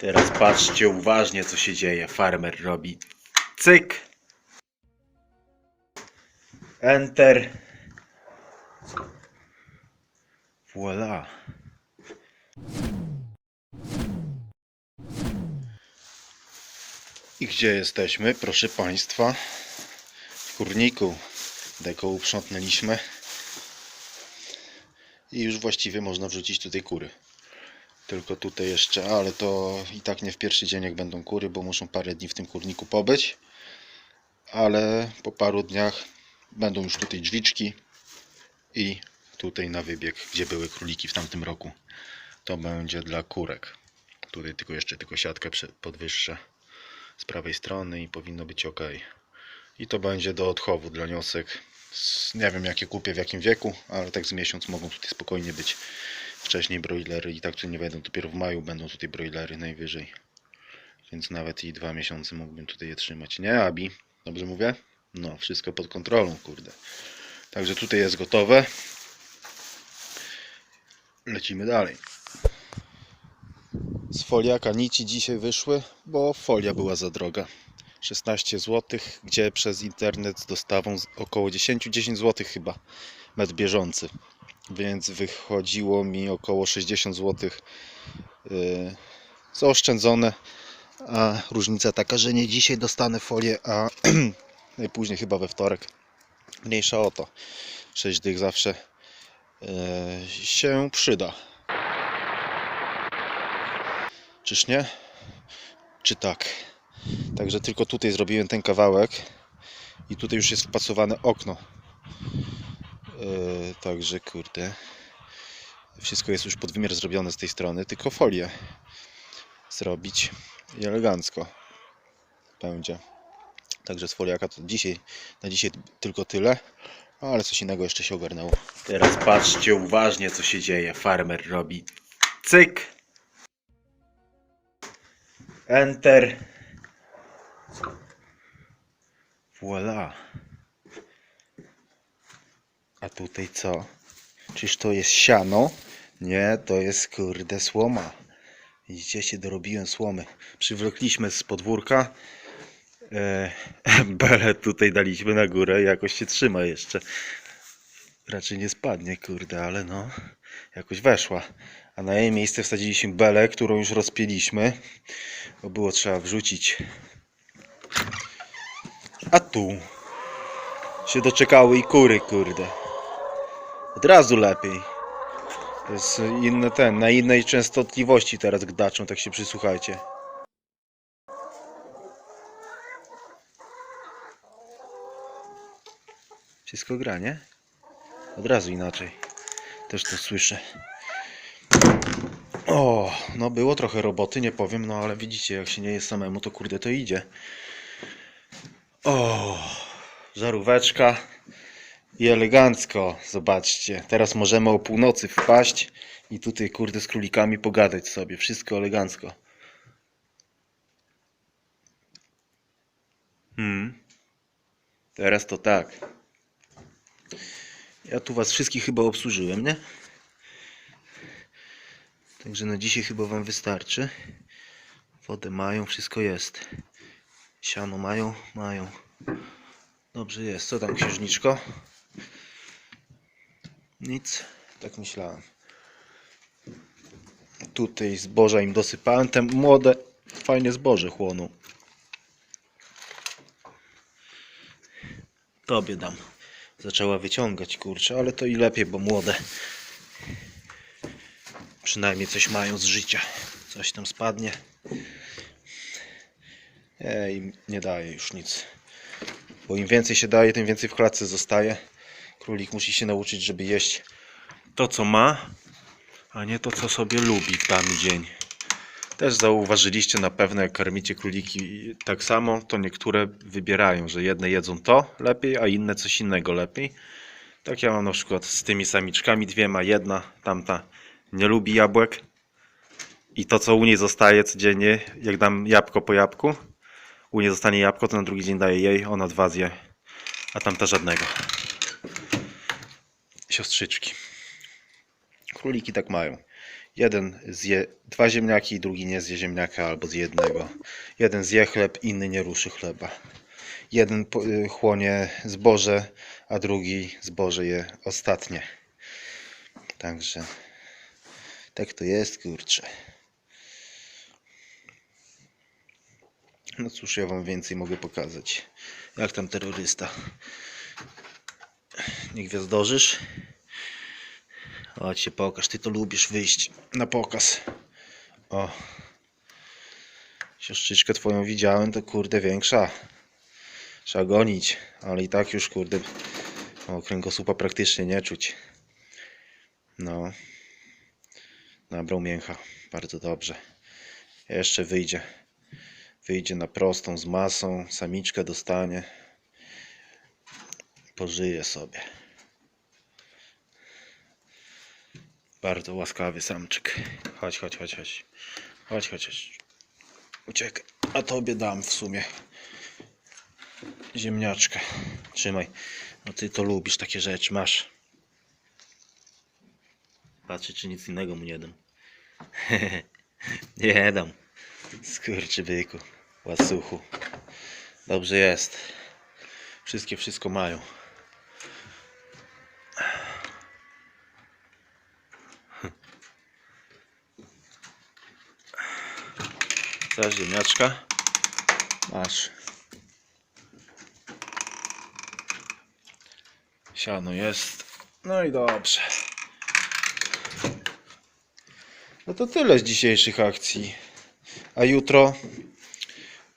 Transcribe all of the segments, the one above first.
Teraz patrzcie uważnie, co się dzieje. Farmer robi cyk. Enter. Voila. I gdzie jesteśmy, proszę Państwa? W kurniku. Deko uprzątnęliśmy. I już właściwie można wrzucić tutaj kury. Tylko tutaj jeszcze, ale to i tak nie w pierwszy dzień jak będą kury, bo muszą parę dni w tym kurniku pobyć. Ale po paru dniach będą już tutaj drzwiczki i tutaj na wybieg, gdzie były króliki w tamtym roku. To będzie dla kurek. Tutaj tylko jeszcze tylko siatkę podwyższę z prawej strony i powinno być ok. I to będzie do odchowu dla niosek. Nie wiem jakie kupię w jakim wieku, ale tak z miesiąc mogą tutaj spokojnie być wcześniej broilery i tak tu nie będą, dopiero w maju będą tutaj broilery najwyżej. Więc nawet i dwa miesiące mógłbym tutaj je trzymać. Nie, Abi? Dobrze mówię? No, wszystko pod kontrolą, kurde. Także tutaj jest gotowe. Lecimy dalej. Z foliaka nici dzisiaj wyszły, bo folia była za droga. 16 zł, gdzie przez internet z dostawą około 10-10 zł chyba metr bieżący. Więc wychodziło mi około 60 zł yy, zaoszczędzone. A różnica taka, że nie dzisiaj dostanę folię, a najpóźniej chyba we wtorek. Mniejsza o to. 6 dych zawsze yy, się przyda. Czyż nie? Czy tak? Także tylko tutaj zrobiłem ten kawałek i tutaj już jest wpasowane okno. Yy, także kurde. Wszystko jest już pod wymiar zrobione z tej strony, tylko folię zrobić i elegancko będzie. Także z foliaka to dzisiaj, na dzisiaj tylko tyle, ale coś innego jeszcze się ogarnęło. Teraz patrzcie uważnie, co się dzieje. Farmer robi cyk. Enter. Voila. A tutaj co? Czyż to jest siano? Nie, to jest kurde słoma. Widzicie, się dorobiłem słomy. Przywlekliśmy z podwórka. E, belę tutaj daliśmy na górę. Jakoś się trzyma jeszcze. Raczej nie spadnie, kurde, ale no. Jakoś weszła. A na jej miejsce wsadziliśmy belę, którą już rozpięliśmy. Bo było trzeba wrzucić. A tu się doczekały i kury, kurde. Od razu lepiej. To jest inny ten, na innej częstotliwości teraz gdaczą, tak się przysłuchajcie. Wszystko gra, nie? Od razu inaczej. Też to słyszę. O, no było trochę roboty, nie powiem, no ale widzicie, jak się nie jest samemu, to kurde to idzie. O, żaróweczka i elegancko, zobaczcie. Teraz możemy o północy wpaść i tutaj kurde z królikami pogadać sobie. Wszystko elegancko. Hmm. Teraz to tak. Ja tu was wszystkich chyba obsłużyłem, nie? Także na dzisiaj chyba wam wystarczy. Wodę mają, wszystko jest. Siano mają? Mają. Dobrze jest. Co tam księżniczko? Nic. Tak myślałem. Tutaj zboża im dosypałem. Te młode fajnie zboże chłoną. Tobie dam. Zaczęła wyciągać, kurczę, ale to i lepiej, bo młode. Przynajmniej coś mają z życia. Coś tam spadnie. Ej, nie daje już nic. Bo im więcej się daje, tym więcej w klatce zostaje. Królik musi się nauczyć, żeby jeść to, co ma, a nie to, co sobie lubi w dany dzień. Też zauważyliście na pewno, jak karmicie króliki tak samo, to niektóre wybierają, że jedne jedzą to lepiej, a inne coś innego lepiej. Tak ja mam na przykład z tymi samiczkami dwiema, jedna, tamta nie lubi jabłek i to, co u niej zostaje codziennie, jak dam jabłko po jabłku, u niej zostanie jabłko, to na drugi dzień daję jej, ona dwa zje, a tamta żadnego. Siostrzyczki. Króliki tak mają. Jeden zje dwa ziemniaki, drugi nie zje ziemniaka albo z jednego. Jeden zje chleb, inny nie ruszy chleba. Jeden y, chłonie zboże, a drugi zboże je ostatnie. Także tak to jest, kurczę. No cóż, ja wam więcej mogę pokazać. Jak tam terrorysta? Nie gwiazdorzysz? Chodź się pokaż, ty to lubisz wyjść na pokaz. O. Siostrzyczkę twoją widziałem, to kurde większa. Trzeba gonić, ale i tak już kurde o, kręgosłupa praktycznie nie czuć. No. Nabrał mięcha. Bardzo dobrze. Jeszcze wyjdzie. Wyjdzie na prostą z masą. Samiczkę dostanie. Pożyje sobie. Bardzo łaskawy samczyk. Chodź, chodź, chodź, chodź. Chodź, chodź, chodź. Uciekaj. A tobie dam w sumie. Ziemniaczkę. Trzymaj. No ty to lubisz takie rzeczy. Masz. Patrzę, czy nic innego mu nie dam. nie dam. Skurczy byku. Łasuchu. Dobrze jest. Wszystkie wszystko mają. Ta ziemniaczka. Masz. Siano jest. No i dobrze. No to tyle z dzisiejszych akcji. A jutro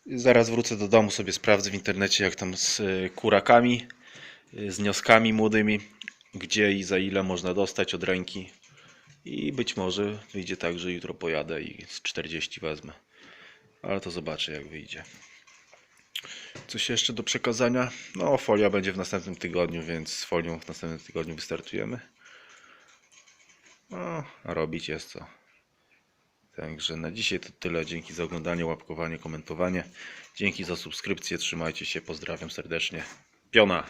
zaraz wrócę do domu, sobie sprawdzę w internecie jak tam z y, kurakami, y, z nioskami młodymi, gdzie i za ile można dostać od ręki. I być może wyjdzie tak, że jutro pojadę i z 40 wezmę. Ale to zobaczę jak wyjdzie. Coś jeszcze do przekazania? No, folia będzie w następnym tygodniu, więc z folią w następnym tygodniu wystartujemy. No, robić jest co. Także na dzisiaj to tyle. Dzięki za oglądanie, łapkowanie, komentowanie. Dzięki za subskrypcję. Trzymajcie się. Pozdrawiam serdecznie. Piona!